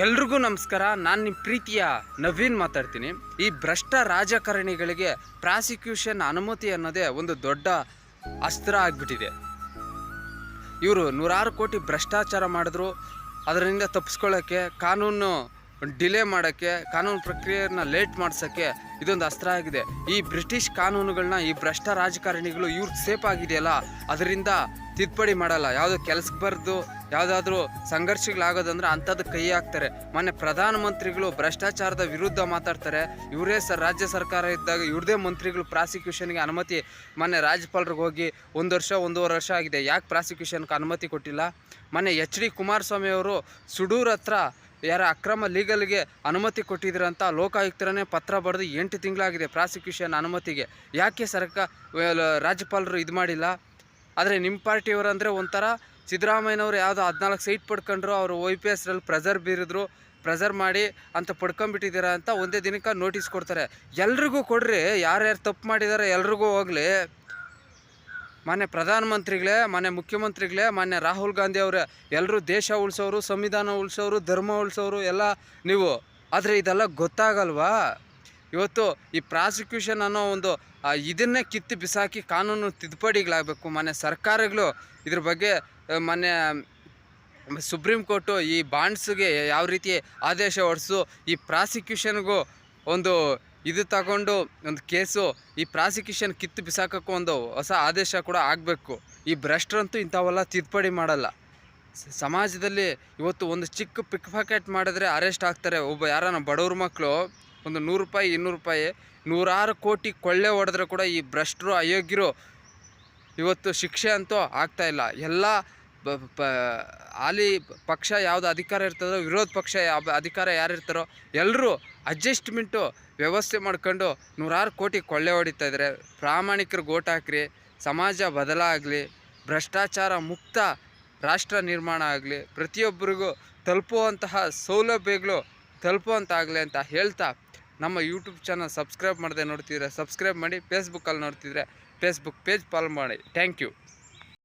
ಎಲ್ರಿಗೂ ನಮಸ್ಕಾರ. ನಾನು ನಿಮ್ಮ ಪ್ರೀತಿಯ ನವೀನ್ ಮಾತಾಡ್ತೀನಿ. ಈ ಭ್ರಷ್ಟ ರಾಜಕಾರಣಿಗಳಿಗೆ ಪ್ರಾಸಿಕ್ಯೂಷನ್ ಅನುಮತಿ ಅನ್ನೋದೇ ಒಂದು ದೊಡ್ಡ ಅಸ್ತ್ರ ಆಗಿಬಿಟ್ಟಿದೆ. ಇವರು ನೂರಾರು ಕೋಟಿ ಭ್ರಷ್ಟಾಚಾರ ಮಾಡಿದ್ರು. ಅದರಿಂದ ತಪ್ಪಿಸ್ಕೊಳ್ಳೋಕ್ಕೆ ಕಾನೂನು ಡಿಲೇ ಮಾಡೋಕ್ಕೆ, ಕಾನೂನು ಪ್ರಕ್ರಿಯೆಯನ್ನು ಲೇಟ್ ಮಾಡ್ಸೋಕ್ಕೆ ಇದೊಂದು ಅಸ್ತ್ರ ಆಗಿದೆ. ಈ ಬ್ರಿಟಿಷ್ ಕಾನೂನುಗಳನ್ನ ಈ ಭ್ರಷ್ಟ ರಾಜಕಾರಣಿಗಳು ಇವ್ರಿಗೆ ಸೇಫ್ ಆಗಿದೆಯಲ್ಲ, ಅದರಿಂದ ತಿದ್ದುಪಡಿ ಮಾಡಲ್ಲ. ಯಾವುದೋ ಕೆಲಸಕ್ಕೆ ಬರೆದು, ಯಾವುದಾದ್ರೂ ಸಂಘರ್ಷಗಳಾಗೋದಂದ್ರೆ ಅಂಥದ್ದು ಕೈ ಹಾಕ್ತಾರೆ. ಮೊನ್ನೆ ಪ್ರಧಾನಮಂತ್ರಿಗಳು ಭ್ರಷ್ಟಾಚಾರದ ವಿರುದ್ಧ ಮಾತಾಡ್ತಾರೆ. ಇವರೇ ಸರ್, ರಾಜ್ಯ ಸರ್ಕಾರ ಇದ್ದಾಗ ಇವ್ರದೇ ಮಂತ್ರಿಗಳು ಪ್ರಾಸಿಕ್ಯೂಷನ್ಗೆ ಅನುಮತಿ. ಮೊನ್ನೆ ರಾಜ್ಯಪಾಲರಿಗೆ ಹೋಗಿ ಒಂದು ವರ್ಷ, ಒಂದೂವರೆ ವರ್ಷ ಆಗಿದೆ. ಯಾಕೆ ಪ್ರಾಸಿಕ್ಯೂಷನ್ಗೆ ಅನುಮತಿ ಕೊಟ್ಟಿಲ್ಲ? ಮೊನ್ನೆ ಎಚ್ ಡಿ ಕುಮಾರಸ್ವಾಮಿ ಅವರು ಸುಡೂರ್ ಹತ್ರ ಯಾರ ಅಕ್ರಮ ಲೀಗಲ್ಗೆ ಅನುಮತಿ ಕೊಟ್ಟಿದ್ದೀರಂತ ಲೋಕಾಯುಕ್ತರನ್ನೇ ಪತ್ರ ಬರೆದು ಎಂಟು ತಿಂಗಳಾಗಿದೆ ಪ್ರಾಸಿಕ್ಯೂಷನ್ ಅನುಮತಿಗೆ. ಯಾಕೆ ಸರ್ಕಾರ ರಾಜ್ಯಪಾಲರು ಇದು ಮಾಡಿಲ್ಲ? ಆದರೆ ನಿಮ್ಮ ಪಾರ್ಟಿಯವರು ಅಂದರೆ ಒಂಥರ ಸಿದ್ದರಾಮಯ್ಯನವರು ಯಾವುದೋ ಹದಿನಾಲ್ಕು ಸೀಟ್ ಪಡ್ಕೊಂಡ್ರು, ಅವರು ಒ ಪಿ ಎಸ್ರಲ್ಲಿ ಪ್ರೆಸರ್ ಬೀರಿದ್ರು, ಪ್ರೆಸರ್ ಮಾಡಿ ಅಂತ ಪಡ್ಕೊಂಬಿಟ್ಟಿದ್ದೀರಾ ಅಂತ ಒಂದೇ ದಿನಕ್ಕೆ ನೋಟಿಸ್ ಕೊಡ್ತಾರೆ. ಎಲ್ರಿಗೂ ಕೊಡ್ರಿ, ಯಾರ್ಯಾರು ತಪ್ಪು ಮಾಡಿದ್ದಾರೆ ಎಲ್ರಿಗೂ ಹೋಗಲಿ. ಮಾನ್ಯ ಪ್ರಧಾನಮಂತ್ರಿಗಳೇ, ಮಾನ್ಯ ಮುಖ್ಯಮಂತ್ರಿಗಳೇ, ಮಾನ್ಯ ರಾಹುಲ್ ಗಾಂಧಿ ಅವರೇ ಎಲ್ಲರೂ ದೇಶ ಉಳಿಸೋರು, ಸಂವಿಧಾನ ಉಳಿಸೋರು, ಧರ್ಮ ಉಳಿಸೋರು, ಎಲ್ಲ ನೀವು. ಆದರೆ ಇದೆಲ್ಲ ಗೊತ್ತಾಗಲ್ವಾ? ಇವತ್ತು ಈ ಪ್ರಾಸಿಕ್ಯೂಷನ್ ಅನ್ನೋ ಒಂದು ಇದನ್ನೇ ಕಿತ್ತು ಬಿಸಾಕಿ ಕಾನೂನು ತಿದ್ದುಪಡಿಗಳಾಗಬೇಕು ಮಾನ್ಯ ಸರ್ಕಾರಗಳು. ಇದ್ರ ಬಗ್ಗೆ ಮಾನ್ಯ ಸುಪ್ರೀಂ ಕೋರ್ಟು ಈ ಬಾಂಡ್ಸ್ಗೆ ಯಾವ ರೀತಿ ಆದೇಶ ಹೊಡಿಸು, ಈ ಪ್ರಾಸಿಕ್ಯೂಷನ್ಗೂ ಒಂದು ಇದು ತಗೊಂಡು ಒಂದು ಕೇಸು ಈ ಪ್ರಾಸಿಕ್ಯೂಷನ್ ಕಿತ್ತು ಬಿಸಾಕಕ್ಕೂ ಒಂದು ಹೊಸ ಆದೇಶ ಕೂಡ ಆಗಬೇಕು. ಈ ಭ್ರಷ್ಟರಂತೂ ಇಂಥವೆಲ್ಲ ತಿದ್ದುಪಡಿ ಮಾಡಲ್ಲ. ಸಮಾಜದಲ್ಲಿ ಇವತ್ತು ಒಂದು ಚಿಕ್ಕ ಪಿಕ್ ಪಾಕೆಟ್ ಮಾಡಿದ್ರೆ ಅರೆಸ್ಟ್ ಆಗ್ತಾರೆ. ಒಬ್ಬ ಯಾರನ್ನ ಬಡವ್ರ ಮಕ್ಕಳು ಒಂದು ನೂರು ರೂಪಾಯಿ, ಇನ್ನೂರು ರೂಪಾಯಿ, ನೂರಾರು ಕೋಟಿ ಕೊಳ್ಳೆ ಹೊಡೆದ್ರೆ ಕೂಡ ಈ ಭ್ರಷ್ಟರು ಅಯೋಗ್ಯರು ಇವತ್ತು ಶಿಕ್ಷೆ ಅಂತೂ ಆಗ್ತಾಯಿಲ್ಲ ಎಲ್ಲ ಪ ಹಾಲಿ ಪಕ್ಷ ಯಾವುದು ಅಧಿಕಾರ ಇರ್ತದೋ, ವಿರೋಧ ಪಕ್ಷ ಯಾವ ಅಧಿಕಾರ ಯಾರು ಇರ್ತಾರೋ ಎಲ್ಲರೂ ಅಡ್ಜಸ್ಟ್ಮೆಂಟು ವ್ಯವಸ್ಥೆ ಮಾಡ್ಕೊಂಡು ನೂರಾರು ಕೋಟಿ ಕೊಳ್ಳೆ ಹೊಡಿತಾ ಇದ್ದಾರೆ ಪ್ರಾಮಾಣಿಕರಿಗೆ ಓಟ್ ಹಾಕ್ರಿ, ಸಮಾಜ ಬದಲಾಗಲಿ, ಭ್ರಷ್ಟಾಚಾರ ಮುಕ್ತ ರಾಷ್ಟ್ರ ನಿರ್ಮಾಣ ಆಗಲಿ, ಪ್ರತಿಯೊಬ್ಬರಿಗೂ ತಲುಪುವಂತಹ ಸೌಲಭ್ಯಗಳು ತಲುಪುವಂತಾಗಲಿ ಅಂತ ಹೇಳ್ತಾ ನಮ್ಮ ಯೂಟ್ಯೂಬ್ ಚಾನಲ್ ಸಬ್ಸ್ಕ್ರೈಬ್ ಮಾಡದೆ ನೋಡ್ತಿದ್ರೆ ಸಬ್ಸ್ಕ್ರೈಬ್ ಮಾಡಿ ಫೇಸ್ಬುಕ್ಕಲ್ಲಿ ನೋಡ್ತಿದ್ರೆ ಫೇಸ್ಬುಕ್ ಪೇಜ್ ಫಾಲೋ ಮಾಡಿ. Thank you